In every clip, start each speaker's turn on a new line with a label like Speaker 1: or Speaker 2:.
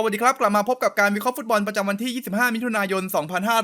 Speaker 1: สวัสดีครับ กลับมาพบกับการวิเคราะห์ฟุตบอลประจำวันที่ 25 มิถุนายน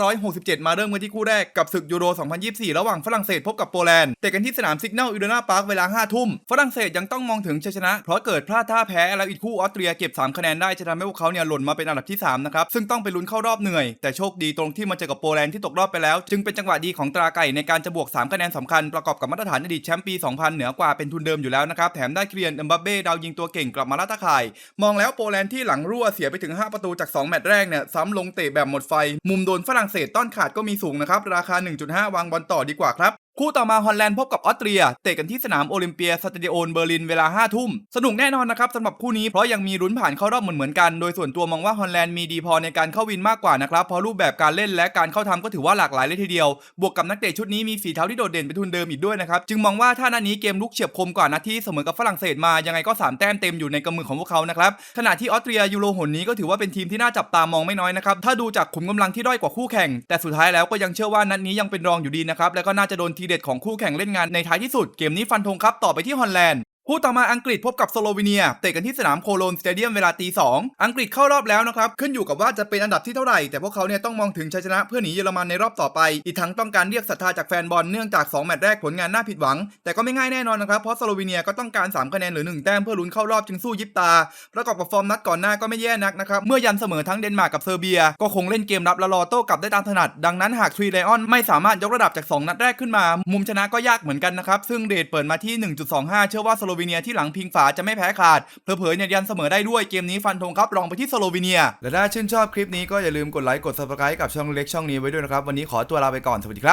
Speaker 1: 2567 มาเริ่มกันที่คู่แรกกับศึกยูโร 2024 ระหว่างฝรั่งเศสพบกับโปแลนด์เตะกันที่สนามซิก n นลอิดนาพาร์คเวลา 5 ทุ่ม ฝรั่งเศสยังต้องมองถึงชัยชนะ เพราะเกิดพลาดท่าแพ้ แล้วอีกคู่ออสเตรียเก็บ 3 คะแนนได้จะทำให้พวกเขาเนี่ยหล่นมาเป็นอันดับที่ 3 นะครับ ซึ่งต้องไปลุ้นเข้ารอบเหนื่อย แต่โชคดีตรงที่มาเจอกับโปแลนด์ที่ตกรอบไปแล้ว จึงเป็นจังหวะดีของตราไก่ในการจะบวก 3 คะแนนสำคัญประกอบกับมาตรฐานอดีตแชมป์ปี 2000 เหนือกว่าเป็นทุนเดิมอยู่แล้วนะครับแถมได้เคลียนเอ็มบัเบ้ดาวยิงตัวเก่งกลับมาลาตาข่าย มองแล้วโปแลนด์ที่หลังรั่วเสียียไปถึง 5 ประตูจาก 2 แมตช์แรกเนี่ยซ้ำลงเตะแบบหมดไฟ มุมโดนฝรั่งเศสต้อนขาดก็มีสูงนะครับ ราคา 1.5 วางบอลต่อดีกว่าครับ คู่ต่อมาฮอลแลนด์พบกับออสเตรีย เตะกันที่สนามโอลิมเปียสเตเดียนเบอร์ลินเวลา 5 ทุ่ม สนุกแน่นอนนะครับสำหรับคู่นี้เพราะยังมีลุ้นผ่านเข้ารอบเหมือนๆกัน โดยส่วนตัวมองว่าฮอลแลนด์มีดีพอในการเข้าวินมากกว่านะครับเพราะรูปแบบการเล่นและการเข้าทำก็ถือว่าหลากหลายเลยทีเดียว บวกกับนักเตะชุดนี้มีฝีเท้าที่โดดเด่นเป็นทุนเดิมอีกด้วยนะครับจึงมองว่าถ้านัดนี้เกมลุกเฉียบคมกว่านัดที่เสมอกับฝรั่งเศสมายังไงก็สามแต้มเต็มอยู่ในกำมือของพวกเขานะครับขณะที่ออสเตรียยูโรหนนี้ก็ถือว่าเป็นทีมที่น่าจับตามองไม่น้อยนะครับถ้าดูจากขุมกำลังที่ด้อยกว่าคู่แข่งแต่สุดท้ายแล้วก็ยังเชื่อว่านัดนี้ยังเป็นรองอยู่ดีนะครับแล้วก็น่าจะโดนทีเด็ดของคู่แข่งเล่นงานในท้ายที่สุด เกมนี้ฟันธงครับต่อไปที่ฮอลแลนด์ คู่ต่อมาอังกฤษพบกับสโลวีเนีย เตะกันที่สนามโคโลนสเตเดียมเวลาตีสองอังกฤษเข้ารอบแล้วนะครับ ขึ้นอยู่กับว่าจะเป็นอันดับที่เท่าไหร่ แต่พวกเขาเนี่ยต้องมองถึงชัยชนะเพื่อหนีเยอรมันในรอบต่อไป อีกทั้งต้องการเรียกศรัทธาจากแฟนบอลเนื่องจาก 2 แมตช์แรกผลงานน่าผิดหวัง แต่ก็ไม่ง่ายแน่นอนนะครับ เพราะสโลวีเนียก็ต้องการ 3 คะแนนหรือ 1 แต้มเพื่อลุ้นเข้ารอบจึงสู้ยิบตา ประกอบกับฟอร์มนัดก่อนหน้าก็ไม่แย่นักนะครับ เมื่อยันเสมอทั้งเดนมาร์กกับเซอร์เบีย ก็คงเล่นเกมรับและรอโต้กลับได้ตามถนัด ดังนั้นหากทรีไลออนไม่สามารถยกระดับจาก 2 นัดแรกขึ้นมา มุมชนะก็ยากเหมือนกันนะครับซึ่งเรทเปิดมาที่ 1.25 เชื่อว่าสโลวีเนียที่หลังพิงฝาจะไม่แพ้ขาดเผลอๆเนี่ยยันเสมอได้ด้วยเกมนี้ฟันธงครับลองไปที่สโลวีเนีย และถ้าชื่นชอบคลิปนี้ก็อย่าลืมกดไลค์กดซับสไครต์กับช่องเล็กช่องนี้ไว้ด้วยนะครับ วันนี้ขอตัวลาไปก่อนสวัสดีครับ